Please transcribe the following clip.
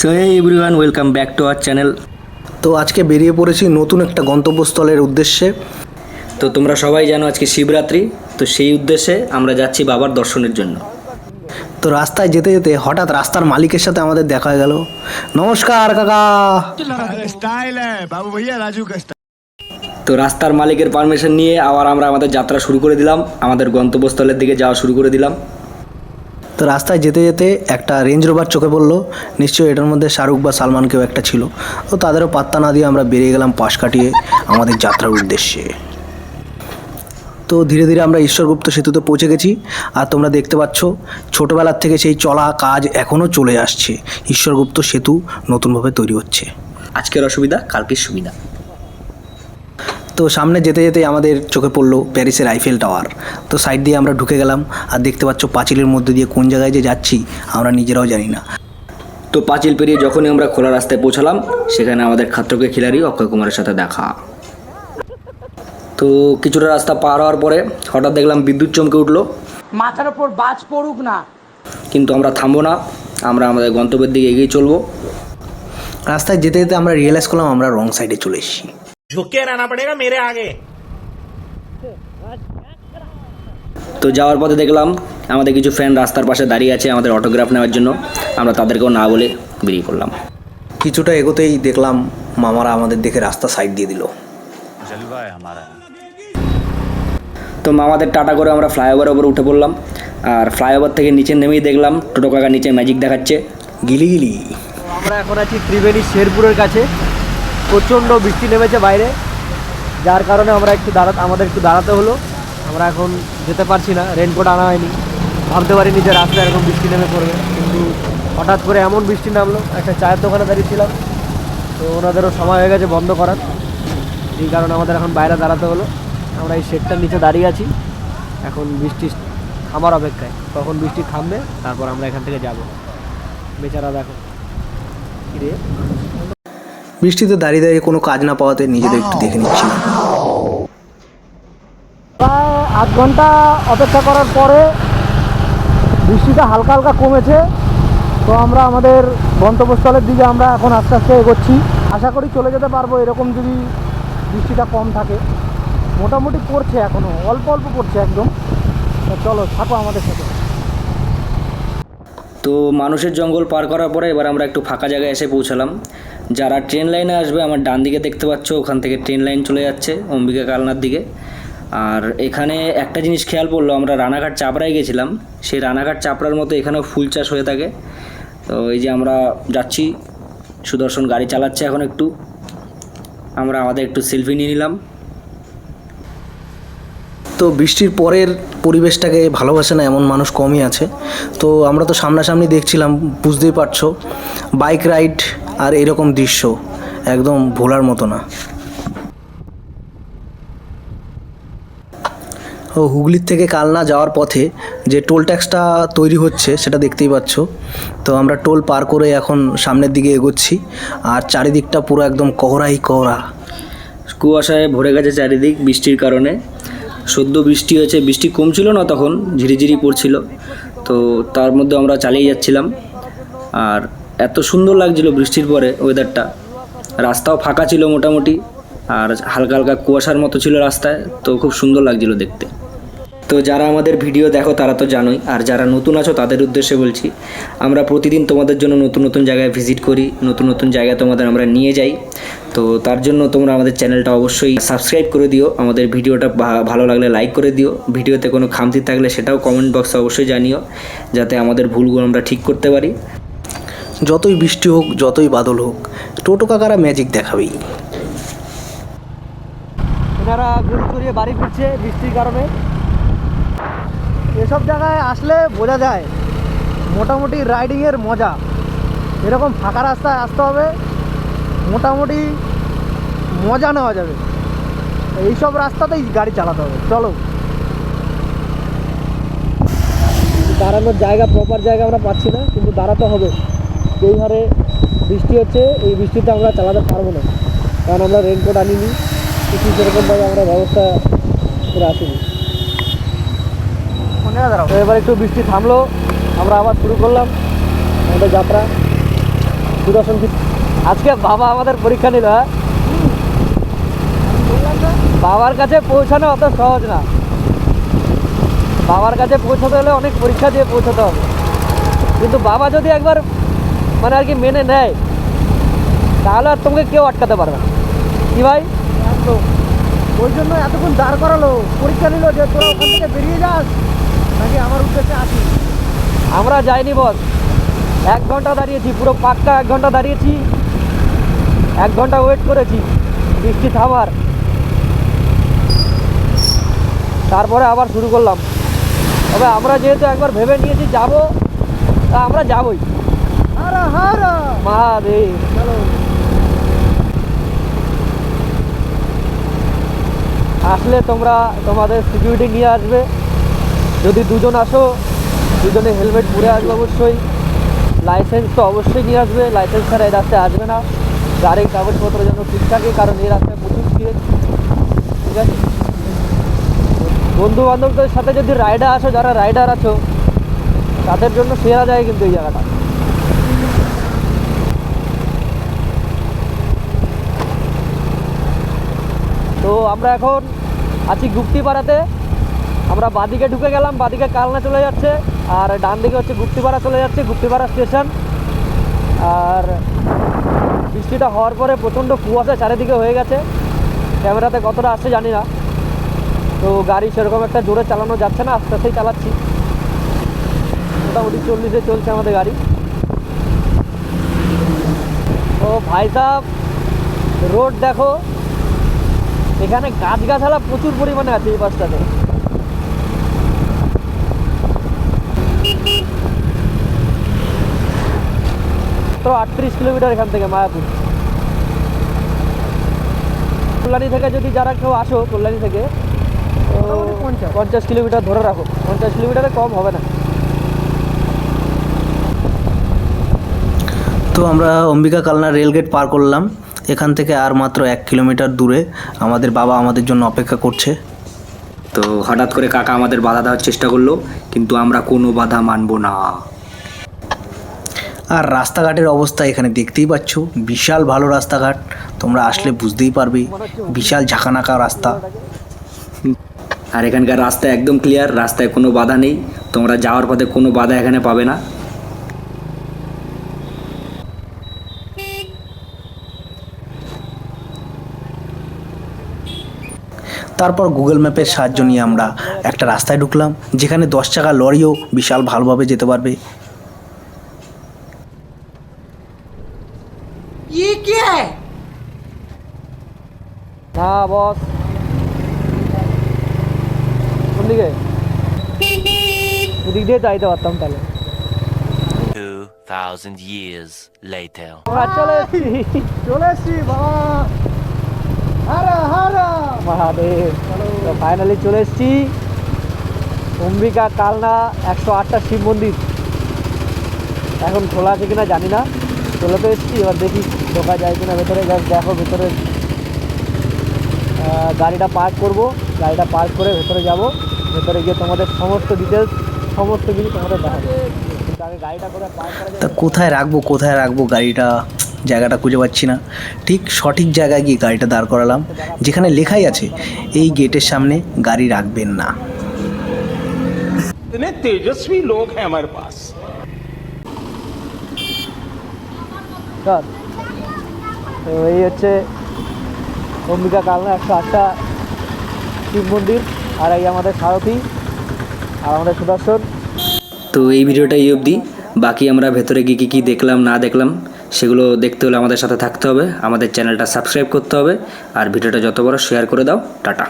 So everyone welcome back to our channel তো আজকে বেরিয়ে পড়েছি নতুন একটা গন্তব্যস্থলের উদ্দেশ্যে। তো তোমরা সবাই জানো আজকে শিবরাত্রি তো সেই উদ্দেশ্যে আমরা যাচ্ছি বাবার দর্শনের জন্য। তো রাস্তায় যেতে যেতে হঠাৎ রাস্তার মালিকের সাথে আমাদের দেখা গেল। নমস্কার কাকা। তো রাস্তার মালিকের পারমিশন নিয়ে আবার আমরা আমাদের যাত্রা শুরু করে দিলাম আমাদের গন্তব্যস্থলের দিকে যাওয়া শুরু করে দিলাম। তো রাস্তায় যেতে যেতে একটা রেঞ্জ রোভার চোখে পড়ল। নিশ্চয়ই এটার মধ্যে শাহরুখ বা সালমান কেউ একটা ছিল। তো তাদেরও পাত্তা না দিয়ে আমরা বেরিয়ে গেলাম পাশ কাটিয়ে আমাদের যাত্রার উদ্দেশ্যে। তো ধীরে ধীরে আমরা ঈশ্বরগুপ্ত সেতুতে পৌঁছে গেছি। আর তোমরা দেখতে পাচ্ছ, ছোটোবেলার থেকে সেই চলা কাজ এখনও চলে আসছে। ঈশ্বরগুপ্ত সেতু নতুনভাবে তৈরি হচ্ছে। আজকের অসুবিধা, কালকের সুবিধা। তো সামনে যেতে যেতে আমাদের চোখে পড়ল প্যারিসের আইফেল টাওয়ার। তো সাইড দিয়ে আমরা ঢুকে গেলাম আর দেখতে পাচ্ছ পাঁচিলের মধ্যে দিয়ে কোন জায়গায় যে যাচ্ছি আমরা নিজেরাও জানি না। তো পাঁচিল পেরিয়ে যখনই আমরা খোলা রাস্তায় পৌঁছালাম সেখানে আমাদের খাত্রকে খিলাড়ি অক্ষয় কুমারের সাথে দেখা। তো কিছুটা রাস্তা পার হওয়ার পরে হঠাৎ দেখলাম বিদ্যুৎ চমকে উঠল। মাথার ওপর বাজ পড়ুক না। কিন্তু আমরা থামবো না আমরা আমাদের গন্তব্যের দিকে এগিয়ে চলবো। রাস্তায় যেতে যেতে আমরা রিয়েলাইজ করলাম আমরা রং সাইডে চলে এসেছি। झुक के रहना पड़ेगा मेरे आगे তো যাওয়ার পথে দেখলাম আমাদের কিছু ফ্রেন্ড রাস্তার পাশে দাঁড়িয়ে আছে আমাদের অটোগ্রাফ নেওয়ার জন্য আমরা তাদেরকেও না বলে বেরিয়ে পড়লাম কিছুটা এগোতেই দেখলাম মামারা আমাদের দেখে রাস্তা সাইড দিয়ে দিল তো মামাদের টাটা করে আমরা ফ্লাইওভারের ওপর উঠে পড়লাম আর ফ্লাইওভার থেকে নিচে নেমেই দেখলাম টোটো কাকা নিচে ম্যাজিক দেখাচ্ছে গিলি গিলি আমরা এখন আছি ত্রিবেণী শেরপুরের কাছে প্রচণ্ড বৃষ্টি নেমেছে বাইরে। যার কারণে আমরা একটু দাঁড়াতে আমাদের একটু দাঁড়াতে হলো। আমরা এখন যেতে পারছি না। রেনকোট আনা হয়নি। ভাবতে পারিনি যে রাস্তায় এরকম বৃষ্টি নেমে পড়বে। কিন্তু হঠাৎ করে এমন বৃষ্টি নামলো। একটা চায়ের দোকানে দাঁড়িয়েছিলাম। তো ওনাদেরও সময় হয়ে গেছে বন্ধ করার। এই কারণে আমাদের এখন বাইরে দাঁড়াতে হলো। আমরা এই শেডটার নিচে দাঁড়িয়ে আছি। এখন বৃষ্টি থামার অপেক্ষায়। কখন বৃষ্টি থামবে, তারপর আমরা এখান থেকে যাব। বেচারা দেখো। কিরে? বৃষ্টিতে দাঁড়িয়ে দাঁড়িয়ে কোনো কাজ না পাওয়াতে নিজেদের একটু দেখে নিচ্ছিলাম প্রায় আধ ঘণ্টা অপেক্ষা করার পরে বৃষ্টিটা হালকা হালকা কমেছে। তো আমরা আমাদের গন্তব্যস্থলের দিকে আমরা এখন আস্তে আস্তে এগোচ্ছি। আশা করি চলে যেতে পারব এরকম যদি বৃষ্টিটা কম থাকে। মোটামুটি পড়ছে এখনও অল্প অল্প পড়ছে একদম। তো চলো থাকো আমাদের সাথে। তো মানুষের জঙ্গল পার করার পরে এবার আমরা একটু ফাঁকা জায়গায় এসে পৌঁছালাম। যারা ট্রেন লাইনে আসবে, আমার ডান দিকে দেখতে পাচ্ছ, ওখান থেকে ট্রেন লাইন চলে যাচ্ছে, অম্বিকা কালনার দিকে। আর এখানে একটা জিনিস খেয়াল পড়ল, আমরা রানাঘাট চাপড়ায় গেছিলাম, সেই রানাঘাট চাপড়ার মতো এখানেও ফুল চাষ হয়ে থাকে। তো এই যে আমরা যাচ্ছি, সুদর্শন গাড়ি চালাচ্ছে এখন একটু। আমরা আমাদের একটু সেলফি নিয়ে নিলাম। তো বৃষ্টির পরের পরিবেশটাকে ভালোবাসে না এমন মানুষ কমই আছে। তো আমরা তো সামনাসামনি দেখছিলাম, বুঝতেই পারছ। বাইক রাইড আর এরকম দৃশ্য একদম ভোলার মতো না। ও হুগলির থেকে কালনা যাওয়ার পথে যে টোল ট্যাক্সটা তৈরি হচ্ছে সেটা দেখতেই পাচ্ছ। তো আমরা টোল পার করে এখন সামনের দিকে এগোচ্ছি আর চারিদিকটা পুরো একদম কোহরাই কোহরা। কুয়াশায় ভরে গেছে চারিদিক বৃষ্টির কারণে। সদ্য বৃষ্টি হয়েছে, বৃষ্টি কমছিল না তখন, ঝিরিঝিরি পড়ছিল। তো তার মধ্যে আমরা চালিয়ে যাচ্ছিলাম। আর এত সুন্দর লাগছিল বৃষ্টির পরে ওয়েদারটা রাস্তাও ফাঁকা ছিল মোটামুটি, আর হালকা হালকা কুয়াশার মতো ছিল রাস্তায়, তো খুব সুন্দর লাগছিল দেখতে। তো যারা আমাদের ভিডিও দেখো, তারা তো জানোই, আর যারা নতুন আছো, তাদের উদ্দেশ্যে বলছি, আমরা প্রতিদিন তোমাদের জন্য নতুন নতুন জায়গায় ভিজিট করি, নতুন নতুন জায়গায় তোমাদের আমরা নিয়ে যাই। তো তার জন্য তোমরা আমাদের চ্যানেলটা অবশ্যই সাবস্ক্রাইব করে দিও, আমাদের ভিডিওটা ভালো লাগলে লাইক করে দিও। ভিডিওতে কোনো খামতি থাকলে সেটাও কমেন্ট বক্সে অবশ্যই জানিও, যাতে আমাদের ভুলগুলো আমরা ঠিক করতে পারি। যতই বৃষ্টি হোক, যতই বাদল হোক, টোটো কাকারা ম্যাজিক দেখাবেই। এনারা ঘুরে ঘুরিয়ে বাড়ি ফিরছে বৃষ্টির কারণে। এসব জায়গায় আসলে বোঝা যায়, মোটামুটি রাইডিংয়ের মজা। এরকম ফাঁকা রাস্তায় আসতে হবে, মোটামুটি মজা নেওয়া যাবে। এইসব রাস্তাতেই গাড়ি চালাতে হবে। চলো। দাঁড়ানোর জায়গা প্রপার জায়গা আমরা পাচ্ছি না, কিন্তু দাঁড়াতে হবে। যেই হারে বৃষ্টি হচ্ছে এই বৃষ্টিতে আমরা চালাতে পারব না। কারণ আমরা রেনকোট আনিনি কিছু সেরকমভাবে আমরা ব্যবস্থা করে আসিনি। তো এবার একটু বৃষ্টি থামলো আমরা আবার শুরু করলাম আমাদের যাত্রা। সুদর্শন আজকে বাবা আমাদের পরীক্ষা নিল হ্যাঁ? বাবার কাছে পৌঁছানো অত সহজ না। বাবার কাছে পৌঁছাতে হলে অনেক পরীক্ষা দিয়ে পৌঁছাতে হবে। কিন্তু বাবা যদি একবার মানে আর কি মেনে নেয়। তাহলে আর তোমাকে কেউ আটকাতে পারবে না। কি ভাই? ওই জন্য এতক্ষণ দাঁড় করালো পরীক্ষা নিল যে তোরা ওখান থেকে বেরিয়ে যাস নাকি আমার উদ্দেশ্যে আসি আমরা যাইনি বস। এক ঘণ্টা দাঁড়িয়েছি পুরো পাক্কা এক ঘণ্টা দাঁড়িয়েছি। এক ঘণ্টা ওয়েট করেছি বৃষ্টি থামার। তারপরে আবার শুরু করলাম। তবে আমরা যেহেতু একবার ভেবে নিয়েছি যাব তা আমরা যাবই। আসলে তোমরা তোমাদের সিকিউরিটি নিয়ে আসবে। যদি দুজন আসো দুজনে হেলমেট পরে আসবে অবশ্যই। লাইসেন্স তো অবশ্যই নিয়ে আসবে। লাইসেন্স ছাড়া এই রাস্তায় আসবে না। গাড়ির কাগজপত্র যেন ঠিক থাকে কারণ এই রাস্তায় প্রচুর ভিড়। ঠিক আছে? বন্ধু বান্ধবদের সাথে যদি রাইডার আসো যারা রাইডার আছো তাদের জন্য সেরা যায় কিন্তু এই জায়গাটা। তো আমরা এখন আছি গুপ্তিপাড়াতে। আমরা বাদিকে ঢুকে গেলাম, বাদিকে কালনা চলে যাচ্ছে, আর ডান দিকে হচ্ছে গুপ্তিপাড়া চলে যাচ্ছে, গুপ্তিপাড়া স্টেশন। আর বৃষ্টিটা হওয়ার পরে প্রচণ্ড কুয়াশা চারিদিকে হয়ে গেছে। ক্যামেরাতে কতটা আসছে জানি না। তো গাড়ি সেরকম একটা জোরে চালানো যাচ্ছে না, আস্তে আস্তেই চালাচ্ছি। মোটামুটি চল্লিশে চলছে আমাদের গাড়ি। তো ভাই সাহেব রোড দেখো। এখানে গাছগাছালা প্রচুর পরিমাণে আছে এই বাসটাতে তো আটত্রিশ কিলোমিটার এখান থেকে মায়াপুর। কল্যাণী থেকে যদি যারা কেউ আসো কল্যাণী থেকে তো পঞ্চাশ কিলোমিটার ধরে রাখো। পঞ্চাশ কিলোমিটারে কম হবে না। তো আমরা অম্বিকা কালনা রেলগেট পার করলাম। এখান থেকে আর মাত্র এক কিলোমিটার দূরে আমাদের বাবা আমাদের জন্য অপেক্ষা করছে। তো হঠাৎ করে কাকা আমাদের বাধা দেওয়ার চেষ্টা করল কিন্তু আমরা কোনো বাধা মানবো না। আর রাস্তাঘাটের অবস্থা এখানে দেখতেই পাচ্ছ বিশাল ভালো রাস্তাঘাট তোমরা আসলে বুঝতেই পারবে বিশাল ঝাঁকানাকা রাস্তা। আর এখানকার রাস্তা একদম ক্লিয়ার রাস্তায় কোনো বাধা নেই তোমরা যাওয়ার পথে কোনো বাধা এখানে পাবে না। তারপর গুগল ম্যাপের সাহায্য নিয়ে আমরা একটা রাস্তায় ঢুকলাম যেখানে দশ চাকা লরিও বিশাল ভালোভাবে যেতে পারবে। বস। কোন দিকে ওদিক দিয়ে যাইতে পারতাম তাহলে। 2,000 years later. চলে এসেছি। চলে এসেছি বাবা। ফাইনালি চলে এসেছি। অম্বিকা কালনা একশো আটটা শিব মন্দির। এখন খোলা আছে কিনা জানি না। চলে তো এসেছি, এবার দেখি ঢোকা যায় কিনা ভেতরে। দেখো ভেতরে গাড়িটা পার্ক করব। গাড়িটা পার্ক করে ভেতরে যাব। ভেতরে গিয়ে তোমাদের সমস্ত ডিটেলস সমস্ত কিছু তোমাদের দেখাবো। গাড়িটা করে পার্ক করা কোথায় রাখব কোথায় রাখব গাড়িটা? জায়গাটা খুঁজে পাচ্ছি না। ঠিক সঠিক জায়গায় গিয়ে গাড়িটা দাঁড় করালাম। যেখানে লেখাই আছে এই গেটের সামনে গাড়ি রাখবেন না। তেজস্বী লোক হ্যাঁ আমার পাশ এই হচ্ছে অম্বিকা কালনা একশো আটটা শিব মন্দির আর এই আমাদের সারথি আর আমাদের সুদর্শন। তো এই ভিডিওটা এই অবধি। বাকি আমরা ভেতরে গিয়ে কী কী দেখলাম না দেখলাম সেগুলো দেখতে হলে আমাদের সাথে থাকতে হবে। আমাদের চ্যানেলটা সাবস্ক্রাইব করতে হবে। আর ভিডিওটা যত বড়, শেয়ার করে দাও। টাটা।